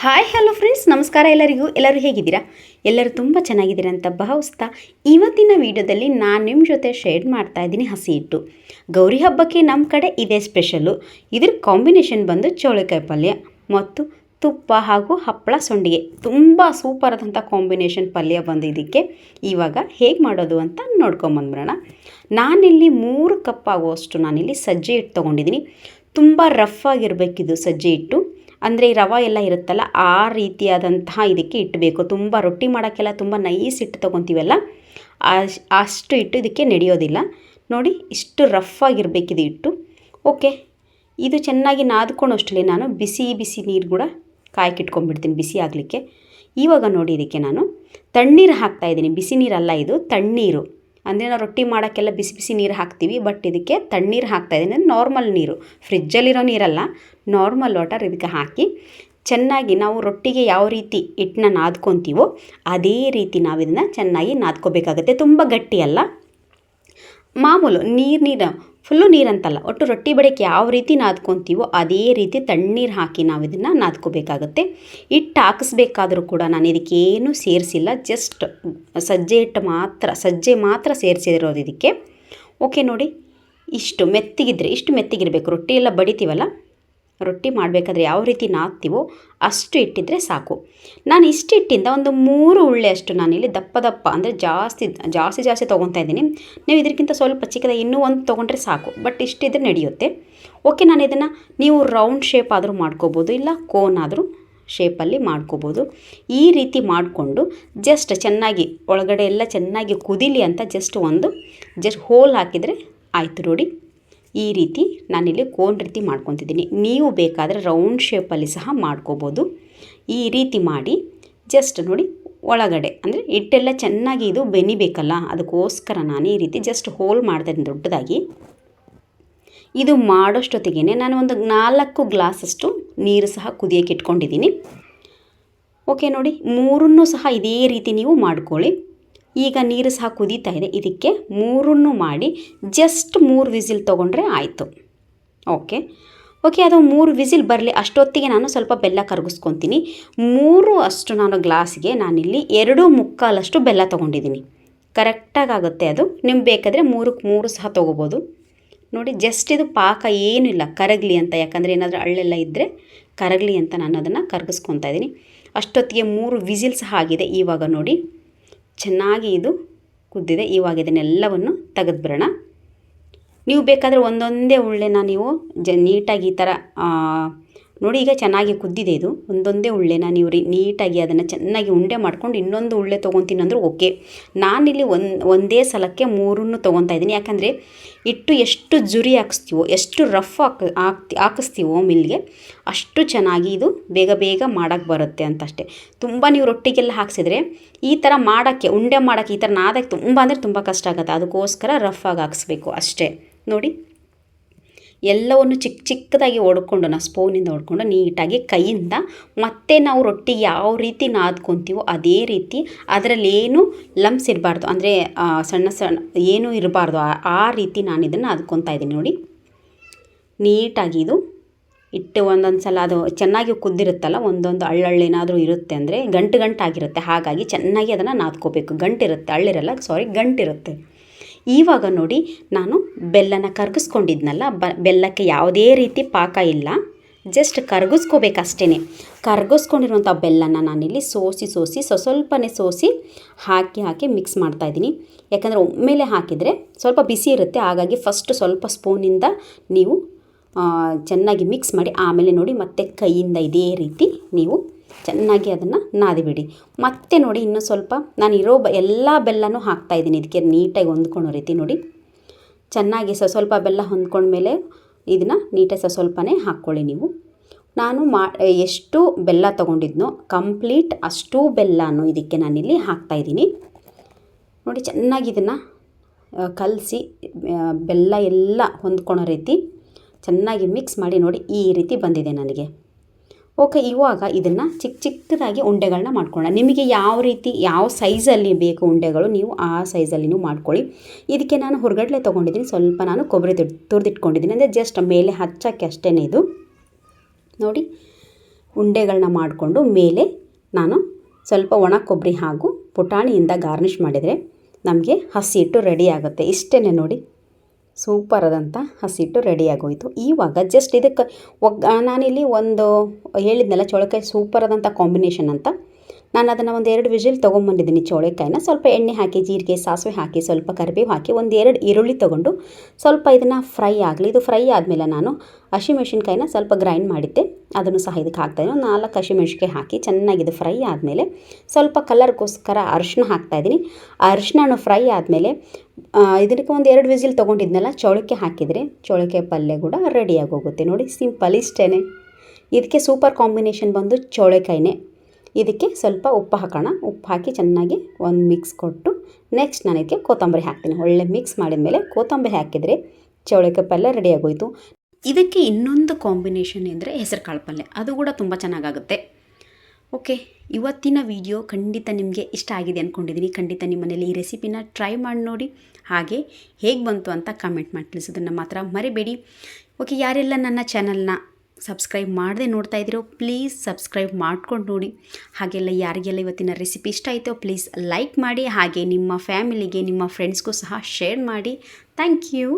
Hi hello friends ನಮಸ್ಕಾರ ಎಲ್ಲರಿಗೂ. ಎಲ್ಲರೂ ಹೇಗಿದ್ದೀರಾ? ಎಲ್ಲರೂ ತುಂಬ ಚೆನ್ನಾಗಿದ್ದೀರಾ ಅಂತ ಭಾವಿಸ್ತಾ ಇವತ್ತಿನ ವಿಡಿಯೋದಲ್ಲಿ ನಾನು ನಿಮ್ಮ ಜೊತೆ ಶೇರ್ ಮಾಡ್ತಾ ಇದ್ದೀನಿ ಹಸಿ ಹಿಟ್ಟು. ಗೌರಿ ಹಬ್ಬಕ್ಕೆ ನಮ್ಮ ಕಡೆ ಇದೇ ಸ್ಪೆಷಲು ಇದ್ರ ಕಾಂಬಿನೇಷನ್ ಬಂದು ಚೌಳಿಕಾಯಿ ಪಲ್ಯ ಮತ್ತು ತುಪ್ಪ ಹಾಗೂ ಹಪ್ಪಳ ಸೊಂಡಿಗೆ. ತುಂಬ ಸೂಪರ್ ಆದಂಥ ಕಾಂಬಿನೇಷನ್ ಪಲ್ಯ ಬಂದು ಇದಕ್ಕೆ. ಇವಾಗ ಹೇಗೆ ಮಾಡೋದು ಅಂತ ನೋಡ್ಕೊಂಬಂದ್ಬಿಡೋಣ ನಾನಿಲ್ಲಿ ಮೂರು ಕಪ್ ಆಗುವಷ್ಟು ನಾನಿಲ್ಲಿ ಸಜ್ಜೆ ಹಿಟ್ಟು ತೊಗೊಂಡಿದ್ದೀನಿ. ತುಂಬ ರಫ್ ಆಗಿರಬೇಕಿದು ಸಜ್ಜೆ ಹಿಟ್ಟು. ಅಂದರೆ ಈ ರವೆ ಎಲ್ಲ ಇರುತ್ತಲ್ಲ, ಆ ರೀತಿಯಾದಂತಹ ಇದಕ್ಕೆ ಇಟ್ಟಬೇಕು ತುಂಬ ರೊಟ್ಟಿ ಮಾಡೋಕ್ಕೆಲ್ಲ ತುಂಬ ನೈಸ್ ಹಿಟ್ಟು ತೊಗೊತೀವಲ್ಲ ಅಷ್ಟು ಇಟ್ಟು ಇದಕ್ಕೆ ನಡೆಯೋದಿಲ್ಲ. ನೋಡಿ, ಇಷ್ಟು ರಫ್ ಆಗಿರಬೇಕಿದು ಹಿಟ್ಟು. ಓಕೆ, ಇದು ಚೆನ್ನಾಗಿ ನಾದ್ಕೊಂಡು ನಾನು ಬಿಸಿ ಬಿಸಿ ನೀರು ಕೂಡ ಕಾಯಕ್ಕಿಟ್ಕೊಂಡ್ಬಿಡ್ತೀನಿ ಬಿಸಿ ಆಗಲಿಕ್ಕೆ. ಇವಾಗ ನೋಡಿ ಇದಕ್ಕೆ ನಾನು. ತಣ್ಣೀರು ಹಾಕ್ತಾಯಿದ್ದೀನಿ ಬಿಸಿ ನೀರಲ್ಲ ಇದು, ತಣ್ಣೀರು. ಅಂದರೆ ನಾವು ರೊಟ್ಟಿ ಮಾಡೋಕ್ಕೆಲ್ಲ ಬಿಸಿ ಬಿಸಿ ನೀರು ಹಾಕ್ತೀವಿ ಬಟ್ ಇದಕ್ಕೆ ತಣ್ಣೀರು ಹಾಕ್ತಾಯಿದ್ದೀನಿ ಅಂದರೆ ನಾರ್ಮಲ್ ನೀರು. ಫ್ರಿಜ್ಜಲ್ಲಿರೋ ನೀರಲ್ಲ ನಾರ್ಮಲ್ ವಾಟರ್ ಇದಕ್ಕೆ ಹಾಕಿ ಚೆನ್ನಾಗಿ ನಾವು ರೊಟ್ಟಿಗೆ ಯಾವ ರೀತಿ ಹಿಟ್ಟನ್ನ ನಾದ್ಕೊತೀವೋ ಅದೇ ರೀತಿ ನಾವು ಇದನ್ನು ಚೆನ್ನಾಗಿ ನಾದ್ಕೋಬೇಕಾಗುತ್ತೆ. ತುಂಬ ಗಟ್ಟಿ ಅಲ್ಲ ಮಾಮೂಲು ನೀರು ನೀರು ಫುಲ್ಲು ನೀರಂತಲ್ಲ. ಒಟ್ಟು ರೊಟ್ಟಿ ಬಡಕ್ಕೆ ಯಾವ ರೀತಿ ನಾದ್ಕೊತೀವೋ ಅದೇ ರೀತಿ ತಣ್ಣೀರು ಹಾಕಿ ನಾವು ಇದನ್ನು ನಾದ್ಕೋಬೇಕಾಗುತ್ತೆ. ಹಿಟ್ಟು ಹಾಕಿಸ್ಬೇಕಾದ್ರೂ ಕೂಡ ನಾನು ಇದಕ್ಕೇನು ಸೇರಿಸಿಲ್ಲ. ಜಸ್ಟ್ ಸಜ್ಜೆ ಹಿಟ್ಟು ಮಾತ್ರ, ಸಜ್ಜೆ ಮಾತ್ರ ಸೇರಿಸಿರೋದು ಇದಕ್ಕೆ. ಓಕೆ ನೋಡಿ. ಇಷ್ಟು ಮೆತ್ತಿಗಿದ್ರೆ, ಇಷ್ಟು ಮೆತ್ತಿಗಿರಬೇಕು. ರೊಟ್ಟಿ ಎಲ್ಲ ಬಡಿತೀವಲ್ಲ? ರೊಟ್ಟಿ ಮಾಡಬೇಕಾದ್ರೆ ಯಾವ ರೀತಿ ನಾದ್ತೀವೋ ಅಷ್ಟು ಇಟ್ಟಿದ್ರೆ ಸಾಕು. ನಾನು ಇಷ್ಟು ಇಟ್ಟಿಂದ ಒಂದು ಮೂರು ಉಳ್ಳೆ ಅಷ್ಟು ನಾನಿಲ್ಲಿ ದಪ್ಪ ದಪ್ಪ ಅಂದರೆ ಜಾಸ್ತಿ ಜಾಸ್ತಿ ಜಾಸ್ತಿ ತೊಗೊತಾ ಇದ್ದೀನಿ. ನೀವು ಇದಕ್ಕಿಂತ ಸ್ವಲ್ಪ ಚಿಕ್ಕದಾಗಿ ಇನ್ನೂ ಒಂದು ತೊಗೊಂಡ್ರೆ ಸಾಕು, ಬಟ್ ಇಷ್ಟಿದ್ರೆ ನಡೆಯುತ್ತೆ. ಓಕೆ, ನಾನು ಇದನ್ನು ನೀವು ರೌಂಡ್ ಶೇಪ್ ಆದರೂ ಮಾಡ್ಕೋಬೋದು, ಇಲ್ಲ ಕೋನ್ ಆದರೂ ಶೇಪಲ್ಲಿ ಮಾಡ್ಕೋಬೋದು. ಈ ರೀತಿ ಮಾಡಿಕೊಂಡು ಜಸ್ಟ್ ಚೆನ್ನಾಗಿ ಒಳಗಡೆ ಎಲ್ಲ ಚೆನ್ನಾಗಿ ಕುದಿಲಿ ಅಂತ ಜಸ್ಟ್ ಒಂದು, ಜಸ್ಟ್ ಹೋಲ್ ಹಾಕಿದರೆ ಆಯಿತು ನೋಡಿ ಈ ರೀತಿ ನಾನಿಲ್ಲಿ ಕೋನ್ ರೀತಿ ಮಾಡ್ಕೊತಿದ್ದೀನಿ. ನೀವು ಬೇಕಾದರೆ ರೌಂಡ್ ಶೇಪಲ್ಲಿ ಸಹ ಮಾಡ್ಕೋಬೋದು. ಈ ರೀತಿ ಮಾಡಿ ಜಸ್ಟ್ ನೋಡಿ ಒಳಗಡೆ, ಅಂದರೆ ಹಿಟ್ಟೆಲ್ಲ ಚೆನ್ನಾಗಿ ಇದು ಬೆನಿಬೇಕಲ್ಲ ಅದಕ್ಕೋಸ್ಕರ ನಾನು ಈ ರೀತಿ ಜಸ್ಟ್ ಹೋಲ್ ಮಾಡ್ತಾಯಿದ್ದೀನಿ ದೊಡ್ಡದಾಗಿ. ಇದು ಮಾಡೋಷ್ಟೊತ್ತಿಗೆ ನಾನು ಒಂದು ನಾಲ್ಕು ಗ್ಲಾಸಷ್ಟು ನೀರು ಸಹ ಕುದಿಯೋಕೆ ಇಟ್ಕೊಂಡಿದ್ದೀನಿ. ಓಕೆ, ನೋಡಿ ಮೂರನ್ನು ಸಹ ಇದೇ ರೀತಿ ನೀವು ಮಾಡ್ಕೊಳ್ಳಿ. ಈಗ ನೀರು ಸಹ ಕುದೀತಾ ಇದೆ. ಇದಕ್ಕೆ ಮೂರನ್ನು ಮಾಡಿ ಜಸ್ಟ್ ಮೂರು ವಿಸಿಲ್ ತೊಗೊಂಡ್ರೆ ಆಯಿತು. ಓಕೆ ಓಕೆ ಅದು ಮೂರು ವಿಸಿಲ್ ಬರಲಿ, ಅಷ್ಟೊತ್ತಿಗೆ ನಾನು ಸ್ವಲ್ಪ ಬೆಲ್ಲ ಕರಗಿಸ್ಕೊತೀನಿ. ಮೂರು ಅಷ್ಟು ನಾನು ಗ್ಲಾಸ್ಗೆ ನಾನಿಲ್ಲಿ ಎರಡು ಮುಕ್ಕಾಲಷ್ಟು ಬೆಲ್ಲ ತೊಗೊಂಡಿದ್ದೀನಿ. ಕರೆಕ್ಟಾಗಿ ಆಗುತ್ತೆ ಅದು. ನಿಮ್ಗೆ ಬೇಕಾದರೆ ಮೂರಕ್ಕೆ ಮೂರು ಸಹ ತೊಗೋಬೋದು. ನೋಡಿ ಜಸ್ಟ್ ಇದು ಪಾಕ ಏನಿಲ್ಲ ಕರಗಲಿ ಅಂತ, ಯಾಕಂದರೆ ಏನಾದರೂ ಹಳ್ಳೆಲ್ಲ ಇದ್ದರೆ ಕರಗಲಿ ಅಂತ ನಾನು ಅದನ್ನು ಕರಗಿಸ್ಕೊತಾ ಇದ್ದೀನಿ. ಅಷ್ಟೊತ್ತಿಗೆ ಮೂರು ವಿಸಿಲ್ ಸಹ ಆಗಿದೆ. ಇವಾಗ ನೋಡಿ. ಚೆನ್ನಾಗಿ ಇದು ಕುದ್ದಿದೆ. ಇವಾಗ ಇದನ್ನೆಲ್ಲವನ್ನು ತೆಗೆದ್ಬಿಡೋಣ. ನೀವು ಬೇಕಾದರೆ ಒಂದೊಂದೇ ಉಳ್ಳೆನ ನೀವು ಜ ನೀಟಾಗಿ ಈ ಥರ ನೋಡಿ ಈಗ ಚೆನ್ನಾಗಿ ಕುದ್ದಿದೆ ಇದು. ಒಂದೊಂದೇ ಉಳ್ಳೆನ ನೀವು ರೀ ನೀಟಾಗಿ ಅದನ್ನು ಚೆನ್ನಾಗಿ ಉಂಡೆ ಮಾಡ್ಕೊಂಡು ಇನ್ನೊಂದು ಉಳ್ಳೆ ತೊಗೊತೀನಿ ಅಂದರೂ ಓಕೆ. ನಾನಿಲ್ಲಿ ಒಂದು, ಒಂದೇ ಸಲಕ್ಕೆ ಮೂರನ್ನು ತೊಗೊತಾ ಇದ್ದೀನಿ. ಯಾಕಂದರೆ ಇಟ್ಟು ಎಷ್ಟು ಜುರಿ ಹಾಕಿಸ್ತೀವೋ, ಎಷ್ಟು ರಫ್ ಹಾಕಿ, ಹಾಕ್ತಿ, ಹಾಕಿಸ್ತೀವೋ ಮಿಲ್ಗೆ, ಅಷ್ಟು ಚೆನ್ನಾಗಿ ಇದು ಬೇಗ ಬೇಗ ಮಾಡೋಕ್ಕೆ ಬರುತ್ತೆ ಅಂತ ಅಷ್ಟೇ ತುಂಬ ನೀವು ರೊಟ್ಟಿಗೆಲ್ಲ ಹಾಕ್ಸಿದ್ರೆ ಈ ಥರ ಮಾಡೋಕ್ಕೆ, ಉಂಡೆ ಮಾಡೋಕ್ಕೆ ಈ ಥರ ನಾದಕ್ಕೆ ತುಂಬ ಅಂದರೆ ತುಂಬ ಕಷ್ಟ ಆಗುತ್ತೆ. ಅದಕ್ಕೋಸ್ಕರ ರಫ್ ಆಗಿ ಹಾಕಿಸ್ಬೇಕು ಅಷ್ಟೇ. ನೋಡಿ. ಎಲ್ಲವನ್ನು ಚಿಕ್ಕ ಚಿಕ್ಕದಾಗಿ ಹೊಡ್ಕೊಂಡು ನಾವು ಸ್ಪೂನಿಂದ ಹೊಡ್ಕೊಂಡು ನೀಟಾಗಿ ಕೈಯಿಂದ ಮತ್ತೆ ನಾವು ರೊಟ್ಟಿ ಯಾವ ರೀತಿ ನಾದ್ಕೊತೀವೋ ಅದೇ ರೀತಿ ಅದರಲ್ಲಿ ಏನು ಲಮ್ಸ್ ಇರಬಾರ್ದು. ಅಂದರೆ ಸಣ್ಣ ಸಣ್ಣ ಏನೂ ಇರಬಾರ್ದು. ಆ ರೀತಿ ನಾನು ಇದನ್ನು ನಾದ್ಕೊತಾ ಇದ್ದೀನಿ ನೋಡಿ. ನೀಟಾಗಿ ಇದು ಇಟ್ಟು ಒಂದೊಂದು ಸಲ ಅದು ಚೆನ್ನಾಗಿ ಕುದ್ದಿರುತ್ತಲ್ಲ, ಒಂದೊಂದು ಹಳ್ಳಳ್ಳೇನಾದರೂ ಇರುತ್ತೆ ಅಂದರೆ ಗಂಟು ಗಂಟಾಗಿರುತ್ತೆ. ಹಾಗಾಗಿ ಚೆನ್ನಾಗಿ ಅದನ್ನು ನಾದ್ಕೋಬೇಕು. ಗಂಟಿರುತ್ತೆ, ಹಳ್ಳಿರಲ್ಲ ಸಾರಿ ಗಂಟಿರುತ್ತೆ. ಇವಾಗ ನೋಡಿ ನಾನು ಬೆಲ್ಲನ ಕರಗಿಸ್ಕೊಂಡಿದ್ನಲ್ಲ, ಬ, ಬೆಲ್ಲಕ್ಕೆ ಯಾವುದೇ ರೀತಿ ಪಾಕ ಇಲ್ಲ. ಜಸ್ಟ್ ಕರಗಿಸ್ಕೋಬೇಕಷ್ಟೇ ಕರಗಿಸ್ಕೊಂಡಿರುವಂಥ ಬೆಲ್ಲನ ನಾನಿಲ್ಲಿ ಸೋಸಿ ಸೋಸಿ ಸ್ವ ಸ್ವಲ್ಪನೇ ಸೋಸಿ ಹಾಕಿ ಹಾಕಿ ಮಿಕ್ಸ್ ಮಾಡ್ತಾಯಿದ್ದೀನಿ ಯಾಕಂದರೆ ಒಮ್ಮೆಲೆ ಹಾಕಿದರೆ ಸ್ವಲ್ಪ ಬಿಸಿ ಇರುತ್ತೆ. ಹಾಗಾಗಿ ಫಸ್ಟ್ ಸ್ವಲ್ಪ ಸ್ಪೂನಿಂದ ನೀವು ಚೆನ್ನಾಗಿ ಮಿಕ್ಸ್ ಮಾಡಿ ಆಮೇಲೆ ನೋಡಿ ಮತ್ತೆ ಕೈಯಿಂದ ಇದೇ ರೀತಿ ನೀವು ಚೆನ್ನಾಗಿ ಅದನ್ನು ನಾದಿಬಿಡಿ. ಮತ್ತೆ ನೋಡಿ ಇನ್ನೂ ಸ್ವಲ್ಪ ನಾನು ಇರೋ ಎಲ್ಲ ಬೆಲ್ಲನೂ ಹಾಕ್ತಾಯಿದ್ದೀನಿ ಇದಕ್ಕೆ ನೀಟಾಗಿ ಹೊಂದ್ಕೊಳ್ಳೋ ರೀತಿ ನೋಡಿ. ಚೆನ್ನಾಗಿ ಸ ಸ್ವಲ್ಪ ಬೆಲ್ಲ ಹೊಂದ್ಕೊಂಡ್ಮೇಲೆ ಇದನ್ನು ನೀಟಾಗಿ ಸ ಸ್ವಲ್ಪನೇ ಹಾಕ್ಕೊಳ್ಳಿ ನೀವು. ನಾನು ಮಾ ಎಷ್ಟು ಬೆಲ್ಲ ತೊಗೊಂಡಿದ್ನೋ ಕಂಪ್ಲೀಟ್ ಅಷ್ಟೂ ಬೆಲ್ಲನೂ ಇದಕ್ಕೆ ನಾನಿಲ್ಲಿ ಹಾಕ್ತಾಯಿದ್ದೀನಿ ನೋಡಿ ಚೆನ್ನಾಗಿ ಇದನ್ನು ಕಲಸಿ ಬೆಲ್ಲ ಎಲ್ಲ ಹೊಂದ್ಕೊಳ್ಳೋ ರೀತಿ ಚೆನ್ನಾಗಿ ಮಿಕ್ಸ್ ಮಾಡಿ ನೋಡಿ ಈ ರೀತಿ ಬಂದಿದೆ ನನಗೆ. ಓಕೆ, ಇವಾಗ ಇದನ್ನು ಚಿಕ್ಕ ಚಿಕ್ಕದಾಗಿ ಉಂಡೆಗಳನ್ನ ಮಾಡ್ಕೊಳ್ಳೋಣ. ನಿಮಗೆ ಯಾವ ರೀತಿ, ಯಾವ ಸೈಜಲ್ಲಿ ಬೇಕು ಉಂಡೆಗಳು, ನೀವು ಆ ಸೈಜಲ್ಲಿ ನೀವು ಮಾಡ್ಕೊಳ್ಳಿ. ಇದಕ್ಕೆ ನಾನು ಹೊರಗಡ್ಲೆ ತೊಗೊಂಡಿದ್ದೀನಿ. ಸ್ವಲ್ಪ ನಾನು ಕೊಬ್ಬರಿ ತುರಿದಿಟ್ಕೊಂಡಿದ್ದೀನಿ. ಅಂದರೆ ಜಸ್ಟ್ ಮೇಲೆ ಹಚ್ಚೋಕ್ಕೆ ಅಷ್ಟೇ ಇದು. ನೋಡಿ ಉಂಡೆಗಳನ್ನ ಮಾಡಿಕೊಂಡು ಮೇಲೆ ನಾನು ಸ್ವಲ್ಪ ಒಣ ಕೊಬ್ಬರಿ ಹಾಗೂ ಪುಟಾಣಿಯಿಂದ ಗಾರ್ನಿಷ್ ಮಾಡಿದರೆ ನಮಗೆ ಹಸಿ ರೆಡಿ ಆಗುತ್ತೆ. ಇಷ್ಟೇ ನೋಡಿ. ಸೂಪರ್ ಆದಂಥ ಹಸಿಟ್ಟು ರೆಡಿಯಾಗೋಯಿತು. ಈವಾಗ ಜಸ್ಟ್ ಇದಕ್ಕೆ ಒಗ್ಗ ನಾನಿಲ್ಲಿ ಒಂದು ಹೇಳಿದ್ನಲ್ಲ ಚೋಳಕಾಯಿ ಸೂಪರ್ ಆದಂಥ ಕಾಂಬಿನೇಷನ್ ಅಂತ. ನಾನು ಅದನ್ನು ಒಂದು ಎರಡು ವಿಜಿಲ್ ತೊಗೊಂಬಂದಿದ್ದೀನಿ ಚೌಳೆಕಾಯಿನ. ಸ್ವಲ್ಪ ಎಣ್ಣೆ ಹಾಕಿ, ಜೀರಿಗೆ, ಸಾಸಿವೆ ಹಾಕಿ, ಸ್ವಲ್ಪ ಕರಿಬೇವು ಹಾಕಿ ಒಂದು ಎರಡು ಈರುಳ್ಳಿ ತೊಗೊಂಡು ಸ್ವಲ್ಪ ಇದನ್ನು ಫ್ರೈ ಆಗಲಿ ಇದು ಫ್ರೈ ಆದಮೇಲೆ ನಾನು ಹಸಿಮೆಣ್ಸಿನ್ಕಾಯಿನ ಸ್ವಲ್ಪ ಗ್ರೈಂಡ್ ಮಾಡಿದ್ದೆ. ಅದನ್ನು ಸಹ ಇದಕ್ಕೆ ಹಾಕ್ತಾಯಿದ್ದೀನಿ ನಾಲ್ಕು ಹಸಿಮೆಣ್ಸಿನ್ಕಾಯಿ ಹಾಕಿ ಚೆನ್ನಾಗಿ ಇದು ಫ್ರೈ ಆದಮೇಲೆ ಸ್ವಲ್ಪ ಕಲರ್ಗೋಸ್ಕರ ಅರಿಶಿನ ಹಾಕ್ತಾಯಿದ್ದೀನಿ ಆ ಅರಿಶಿನ ಫ್ರೈ ಆದಮೇಲೆ ಇದಕ್ಕೆ ಒಂದು ಎರಡು ವಿಸಿಲ್ ತೊಗೊಂಡಿದ್ನಲ್ಲ, ಚೌಳಿಕೆ ಹಾಕಿದರೆ ಚೌಳಿಕೆ ಪಲ್ಯ ಕೂಡ ರೆಡಿಯಾಗಿ ಹೋಗುತ್ತೆ. ನೋಡಿ, ಸಿಂಪಲ್ ಇಷ್ಟೇ ಇದಕ್ಕೆ ಸೂಪರ್ ಕಾಂಬಿನೇಷನ್ ಬಂದು ಚೌಳೆಕಾಯಿನೇ. ಇದಕ್ಕೆ ಸ್ವಲ್ಪ ಉಪ್ಪು ಹಾಕೋಣ. ಉಪ್ಪು ಹಾಕಿ ಚೆನ್ನಾಗಿ ಒಂದು ಮಿಕ್ಸ್ ಕೊಟ್ಟು ನೆಕ್ಸ್ಟ್ ನಾನು ಇದಕ್ಕೆ ಕೊತ್ತಂಬರಿ ಹಾಕ್ತೀನಿ. ಒಳ್ಳೆ ಮಿಕ್ಸ್ ಮಾಡಿದ ಮೇಲೆ ಕೊತ್ತಂಬರಿ ಹಾಕಿದರೆ ಚೌಳಿಕಾಯಿ ಪಲ್ಯ ರೆಡಿಯಾಗೋಯಿತು ಇದಕ್ಕೆ ಇನ್ನೊಂದು ಕಾಂಬಿನೇಷನ್ ಎಂದರೆ ಹೆಸರು ಕಾಳು ಪಲ್ಯ ಅದು ಕೂಡ ತುಂಬ ಚೆನ್ನಾಗಾಗುತ್ತೆ. ಓಕೆ ಇವತ್ತಿನ ವಿಡಿಯೋ ಖಂಡಿತ ನಿಮಗೆ ಇಷ್ಟ ಆಗಿದೆ ಅಂದ್ಕೊಂಡಿದ್ದೀನಿ ಖಂಡಿತ ನಿಮ್ಮ ಮನೇಲಿ ಈ ರೆಸಿಪಿನ ಟ್ರೈ ಮಾಡಿ ನೋಡಿ. ಹಾಗೆ ಹೇಗೆ ಬಂತು ಅಂತ ಕಮೆಂಟ್ ಮಾಡಿ ತಿಳಿಸೋದನ್ನು ಮಾತ್ರ ಮರಿಬೇಡಿ. ಓಕೆ ಯಾರೆಲ್ಲ ನನ್ನ ಚಾನಲ್ನ ಸಬ್ಸ್ಕ್ರೈಬ್ ಮಾಡದೆ ನೋಡ್ತಾ ಇದ್ದೀರೋ ಪ್ಲೀಸ್ ಸಬ್ಸ್ಕ್ರೈಬ್ ಮಾಡ್ಕೊಂಡು ನೋಡಿ. ಹಾಗೆಲ್ಲ ಯಾರಿಗೆಲ್ಲ ಇವತ್ತಿನ ರೆಸಿಪಿ ಇಷ್ಟ ಆಯಿತೋ ಪ್ಲೀಸ್ ಲೈಕ್ ಮಾಡಿ. ಹಾಗೆ ನಿಮ್ಮ ಫ್ಯಾಮಿಲಿಗೆ ನಿಮ್ಮ ಫ್ರೆಂಡ್ಸ್ಗೂ ಸಹ ಶೇರ್ ಮಾಡಿ. Thank you